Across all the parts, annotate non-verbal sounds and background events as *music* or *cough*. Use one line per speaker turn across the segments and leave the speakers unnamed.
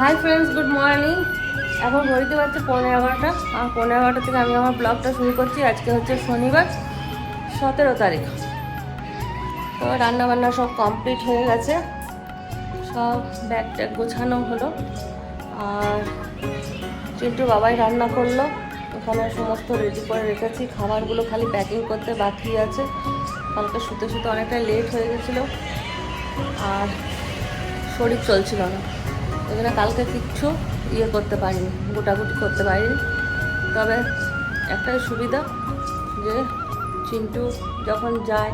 Hi friends good morning এখন ঘড়িতে পারছে পনেরো এগারোটা। আর পনেরো এগারোটা থেকে আমি আমার ব্লগটা শুরু করছি। আজকে হচ্ছে শনিবার, সতেরো তারিখ। তো রান্নাবান্না সব কমপ্লিট হয়ে গেছে। সব ব্যাগ ট্যাগ গোছানো হলো। আর চিন্টু বাবাই রান্না করল। ওখানে সমস্ত রেডি করে রেখেছি। খাবারগুলো খালি প্যাকিং করতে বাকি আছে। কালকে শুতে শুতে অনেকটা লেট হয়ে গেছিল। আর শরীর চলছিল না। ওই জন্য কালকে কিচ্ছু ইয়ে করতে পারিনি গোটাগুটি করতে পারিনি। তবে একটাই সুবিধা যে চিন্টু যখন যায়,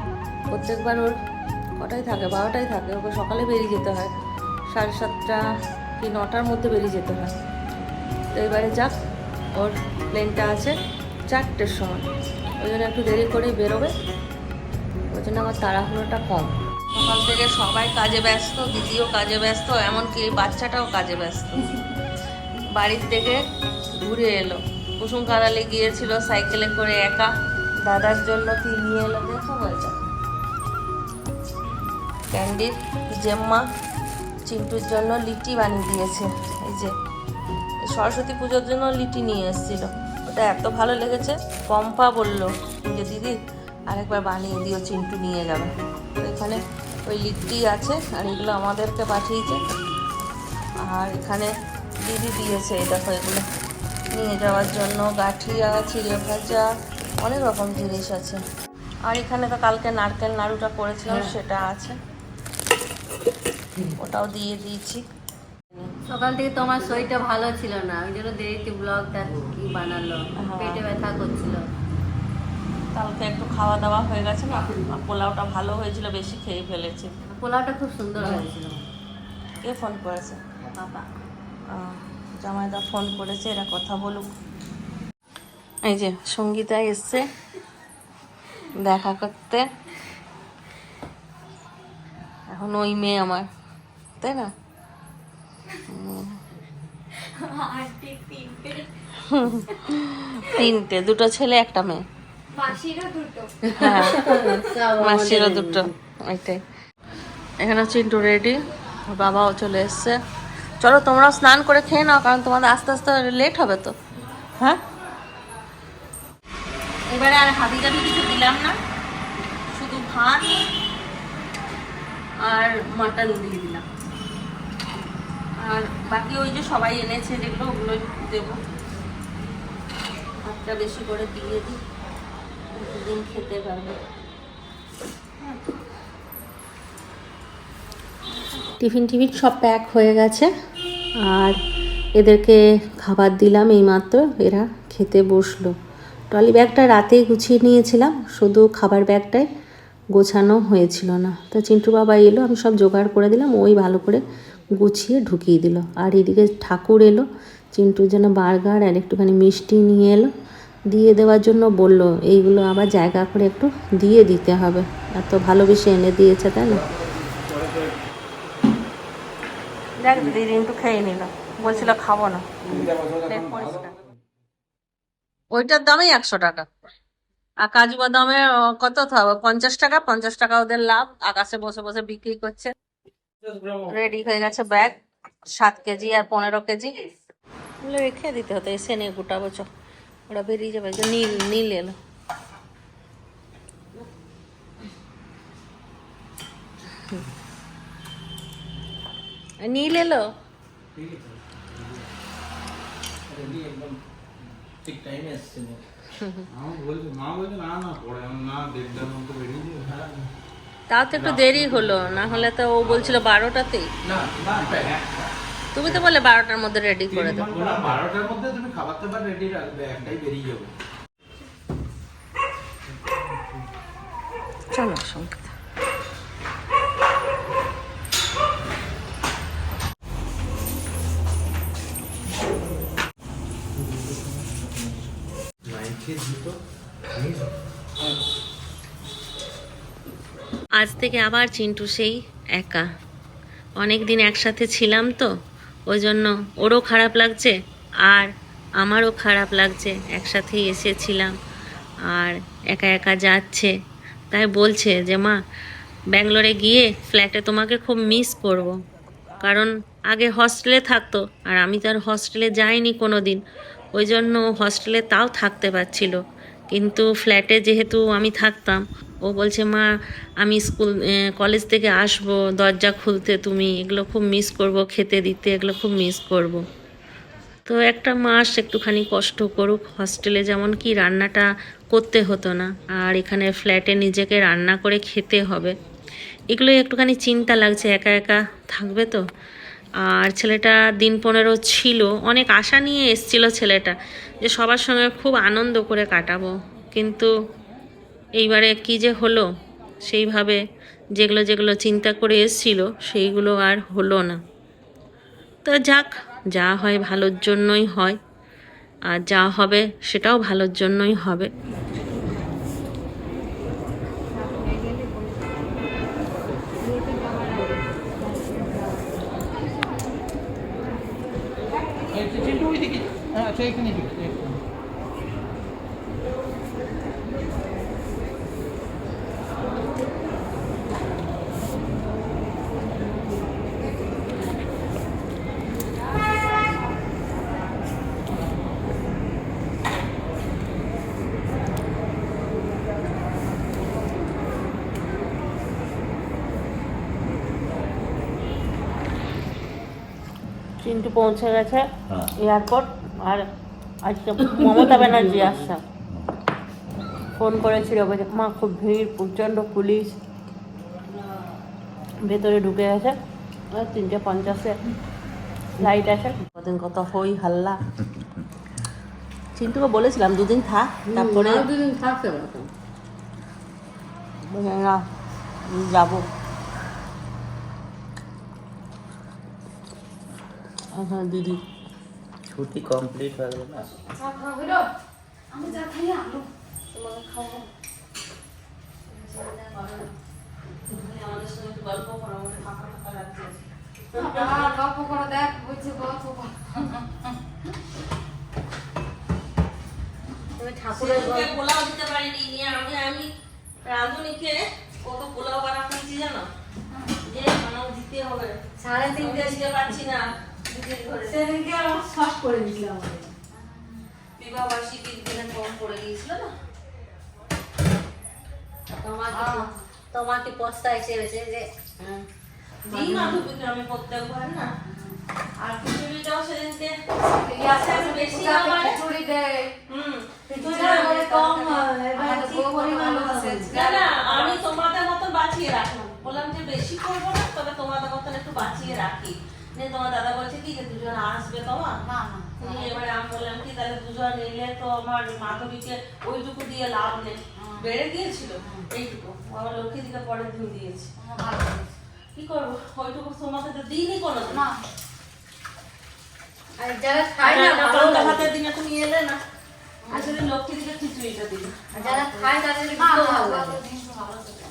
প্রত্যেকবার ওর কটাই থাকে? বারোটাই থাকে। ওকে সকালে বেরিয়ে যেতে হয়। সাড়ে সাতটা কি নটার মধ্যে বেরিয়ে যেতে হয়। তো এবারে যাক, ওর প্লেনটা আছে চারটের সময়। ওই জন্য একটু দেরি করেই বেরোবে। ওই জন্য আমার তাড়াহুড়োটা কম। সকাল থেকে সবাই কাজে ব্যস্ত, দিদিও কাজে ব্যস্ত, এমনকি বাচ্চাটাও কাজে ব্যস্ত। বাড়ির থেকে ঘুরে এলো। কুসুম কাদালে গিয়েছিল সাইকেলে করে একা। দাদার জন্য কি নিয়ে এলো। দেখো বলছে ক্যান্ডির জেম্মা চিন্টুর জন্য লিটি বানিয়ে দিয়েছে। এই যে সরস্বতী পুজোর জন্য লিটি নিয়ে এসেছিল। ওটা এত ভালো লেগেছে, পম্পা বলল যে, দিদি, আরেকবার বানিয়ে দিও, চিন্টু নিয়ে যাবে। এখানে ওই লিট্টি আছে আর এগুলো আমাদেরকে পাঠিয়েছে। আর এখানে দিদি দিয়েছে এই দেখো এগুলো। নিয়ে যাওয়ার জন্য গাঠিয়া চিড়ে ভাজা অনেক রকম জিনিস আছে। আর এখানে তো কালকে নারকেল নাড়ুটা করেছিলাম সেটা আছে। ওটাও দিয়ে দিয়েছি।
সকাল থেকে তোমার শরীরটা ভালো ছিল না ওই জন্য দেরিতে ব্লগটা কি বানালো
হ্যাঁ।
পেটে ব্যথা করছিল।
কালকে একটু খাওয়া দাওয়া হয়ে গেছে না? পোলাওটা ভালো হয়েছিল বেশি খেয়ে ফেলেছি।
পোলাওটা খুব সুন্দর হয়েছিল।
কে ফোন করেছে?
বাবা।
জামাইদা ফোন করেছে এরা কথা বলুক। এই যে সঙ্গীতা এসছে দেখা করতে। এখন ওই মেয়ে আমার তাই না? তিনটে দুটো ছেলে একটা মেয়ে। মাসিরও দুটো। ওইটাই। এখানে চিন্টু রেডি বাবাও চলে এসছে। চলো তোমরাও স্নান করে খেয়ে নাও কারণ তোমাদের আস্তে আস্তে লেট হবে তো। হ্যাঁ? এবারে আর হাবি জাবি কিছু দিলাম না। শুধু ভাত আর মাটন দিয়ে দিলাম। আর বাকি ওই যে সবাই এনেছে যেগুলো ওগুলো দেবো। ভাতটা বেশি করে দিয়ে দিই। দিন খেতে পারবে।
টিফিন টিফিন সব প্যাক হয়ে গেছে, আর এদেরকে খাবার দিলাম এইমাত্র, এরা খেতে বসল। ট্রলি ব্যাগটা রাতেই গুছিয়ে নিয়েছিলাম, শুধু খাবার ব্যাগটাই গোছানো হয়েছিল না। তো চিন্টু বাবা এলো, আমি সব জোগাড় করে দিলাম, ওই ভালো করে গুছিয়ে ঢুকিয়ে দিল। আর এদিকে ঠাকুর এলো চিন্টুর জন্য বার্গার আর একটুখানি মিষ্টি নিয়ে এলো। দিয়ে দেওয়ার জন্য বলল এইগুলো আবার জায়গা করে একটু দিয়ে দিতে হবে। এত ভালোবেসে এনে দিয়েছে তাই না?
দেখ দিদি একটু খেয়ে নিল। বলছিল খাব না। ওইটার দামই একশো টাকা। আর কাজু বাদামে কত থাকবে পঞ্চাশ টাকা? পঞ্চাশ টাকা ওদের লাভ। আকাশে বসে বসে বিক্রি করছে। রেডি হয়ে গেছে ব্যাগ সাত কেজি আর পনেরো কেজি। রেখে দিতে হতো এসে নিয়ে গোটা বছর ওরা বেরিয়ে যাবে যে নীল নীল এলো। নীল এলো? তাও তো একটু দেরি হলো, না হলে তো ও বলছিল বারোটাতেই।
না
তুমি তো বলে বারোটার মধ্যে রেডি করে দেবো
ঘণ্টা বারোটার মধ্যে তুমি খাবার দাবার রেডি রাখবে একটাই বেরিয়ে যাব।
চলো সংগীত আজ থেকে আবার চিন্টু সেই একা। অনেক দিন একসাথে ছিলাম তো। ওই জন্য ওরও খারাপ লাগছে আর আমারও খারাপ লাগছে। একসাথেই এসেছিলাম আর একা একা যাচ্ছে। তাই বলছে যে, মা, ব্যাঙ্গালোরে গিয়ে ফ্ল্যাটে তোমাকে খুব মিস করব। কারণ
আগে হস্টেলে থাকতো আর আমি তো আর হস্টেলে যাইনি কোনো দিন ওই জন্য হস্টেলে তাও থাকতে পারছিল। কিন্তু ফ্ল্যাটে যেহেতু আমি থাকতাম ও বলছে, মা, আমি স্কুল কলেজ থেকে আসব, দরজা খুলতে তুমি, এগুলো খুব মিস করব, খেতে দিতে, এগুলো খুব মিস করব। তো একটা মাস একটুখানি কষ্ট করুক হস্টেলে যেমন কি রান্নাটা করতে হতো না, আর এখানে ফ্ল্যাটে নিজেকে রান্না করে খেতে হবে। এগুলোই একটুখানি চিন্তা লাগছে, একা একা থাকবে তো। আর ছেলেটা দিন পনেরো ছিল, অনেক আশা নিয়ে এসছিল ছেলেটা যে সবার সঙ্গে খুব আনন্দ করে কাটাবো। কিন্তু এইবারে কি যে হলো, সেইভাবে যেগুলো যেগুলো চিন্তা করে এসছিল, সেইগুলো আর হলো না। তো যাক, যা হয় ভালোর জন্যই হয়, আর যা হবে সেটাও ভালোর জন্যই হবে।
চিন্টু
চিন্টু পৌঁছে গেছে
হ্যাঁ।
এয়ারপোর্ট আর আজকে মমতা ব্যানার্জি আসছে। ফোন করেছিল মা খুব ভিড় প্রচণ্ড পুলিশ ভেতরে ঢুকে গেছে। তিনটে পঞ্চাশে ফ্লাইট আছে কদিন কত হই হাল্লা। চিন্টুকে বলেছিলাম দুদিন থাক তারপরে
দুদিন
না যাব। হ্যাঁ হ্যাঁ দিদি।
ছুটি কমপ্লিট হয়ে গেল না?
গল্প করে দেখ বুঝছি গল্প তুমি ঠাকুরের
সেদিনকে
গল্প
পোলাও দিতে পারিনি নিয়ে আমি আমি রাঁধুনিকে কত পোলাও বানাচ্ছি জানো? যে বানাও দিতে হবে।
সাড়ে তিনটে
দিতে পারছি না।
সেদিনকে আমার শ্বাস করে
দিনে কম না?
তোমাকে যে
দিই মাধবীকে আমি প্রত্যেকবার না। আর খিচুড়িটাও সেদিনকে বেশি আমার
খিচুড়ি দেয়।
হুম
কম হয়, এবার ঠিক পরিমাণ
না না আমি তোমাদের মতো বাঁচিয়ে রাখলাম। বললাম যে বেশি করব না তবে তোমাদের মতন একটু বাঁচিয়ে রাখি। নিয়ে তোমার দাদা বলছে কি যে দুজন আসবে তোমার
না না
এবারে আমি বললাম কি তাহলে দুজন এলে তো আমার মাধবীকে ওইটুকু দিয়ে লাভ নেই বেড়ে গিয়েছিল এইটুকু আমার লক্ষ্মী দিকে পরের দিন দিয়েছি কি করব ওইটুকু তোমাকে তো দিইনি কোনো
না আর যারা খায় না ভালো
পান্তা দিনে তুমি এলে না আসলে লক্ষ্মী দিকে খিচুড়িটা
যারা খায় তাদের ভালো লাগে।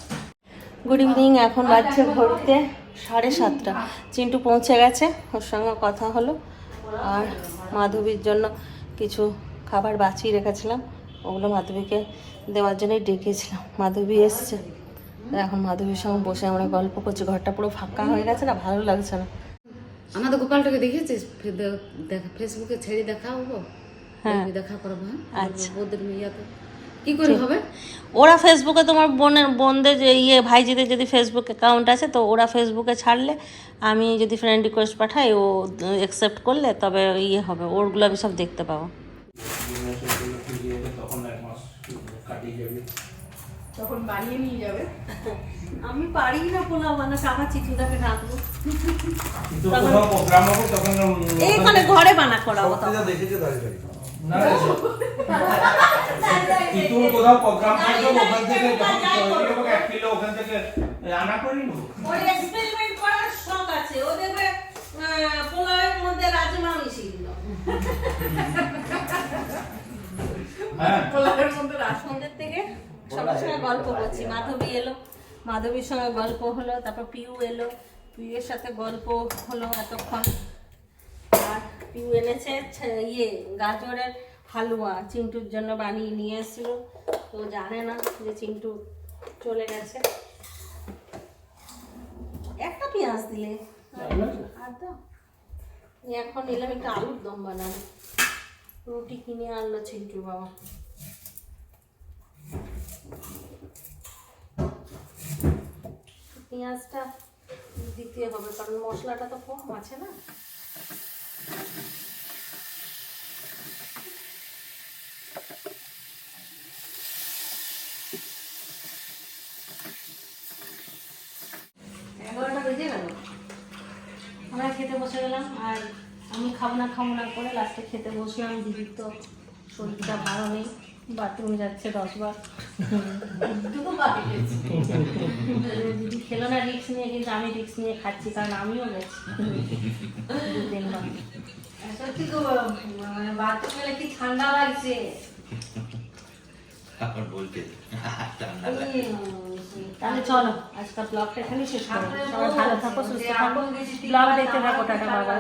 গুড ইভিনিং এখন বাজছে ঘুরতে সাড়ে সাতটা। চিন্টু পৌঁছে গেছে ওর সঙ্গে কথা হলো। আর মাধবীর জন্য কিছু খাবার বাঁচিয়ে রেখেছিলাম। ওগুলো মাধবীকে দেওয়ার জন্যই ডেকেছিলাম। মাধবী এসছে। এখন মাধবীর সঙ্গে বসে আমরা গল্প করছি। ঘরটা পুরো ফাঁকা হয়ে গেছে না ভালো লাগছে না।
আমাদের গোপালটাকে দেখেছিস দেখ- ফেসবুকে ছেড়ে দেখা হব
হ্যাঁ।
দেখা করব হ্যাঁ?
আচ্ছা।
ওদের ইয়াতে কি করে হবে?
ওরা ফেসবুকে তোমার বোনের বোনদের যে ইয়ে ভাইজিদের যদি ফেসবুক অ্যাকাউন্ট আছে তো ওরা ফেসবুকে ছাড়লে আমি যদি ফ্রেন্ড রিকোয়েস্ট পাঠাই ও অ্যাকসেপ্ট করলে তবে ইয়ে হবে ওরগুলো আমি সব দেখতে পাবো।
তখন এক মাস কাটিয়ে যাবে।
আমি পারি না পোলাও চিচুদাকে ডাকবো
তখন
এইখানে ঘরে বানা করাবো তখন।
দেখেছে *laughs*
না। কিন্তু কোথাও প্রোগ্রাম থাকবে ওখান থেকে যখন তৈরি হবে এক কিলো ওখান থেকে রান্না করে নেব?
ওর এক্সপেরিমেন্ট করার শখ আছে। ও দেখবে পোলাওয়ের মধ্যে রাজমা মিশিয়ে দিল।
হ্যাঁ।
সন্ধ্যের থেকে সবার সঙ্গে গল্প করছি। মাধবী এলো। মাধবীর সঙ্গে গল্প হলো তারপর পিউ এলো। পিউয়ের সাথে গল্প হলো এতক্ষণ। আর পিউ এনেছে ইয়ে গাজরের হালুয়া চিন্টুর জন্য বানিয়ে নিয়ে এসেছিল। তো জানে না যে চিন্টু চলে গেছে। একটা পেঁয়াজ দিলে। আর এখন এলাম একটা আলুর দম বানাবো। রুটি কিনে আনলো ছিন্টুর বাবা। পেঁয়াজটা দিতে হবে কারণ মশলাটা তো কম আছে না
এগারোটা বেজে গেল
আমরা খেতে বসে গেলাম আর আমি খাব না খাব না করে লাস্টে খেতে বসলাম দিদির তো শরীরটা ভালো নেই বাথরুম যাচ্ছে দশবার দিদি খেলো না রিক্স নিয়ে কিন্তু আমি রিক্স নিয়ে খাচ্ছি কারণ আমিও গেছি।
সত্যি তো মানে বাথরুম গেলে কি ঠান্ডা লাগছে?
এখন বলতে
তাহলে চলো আজকাল ব্লগটা এখানে শেষ করো। সবাই ভালো থাকো সুস্থ থাকো। ব্লগ দেখতে থাকো টাটা বাবা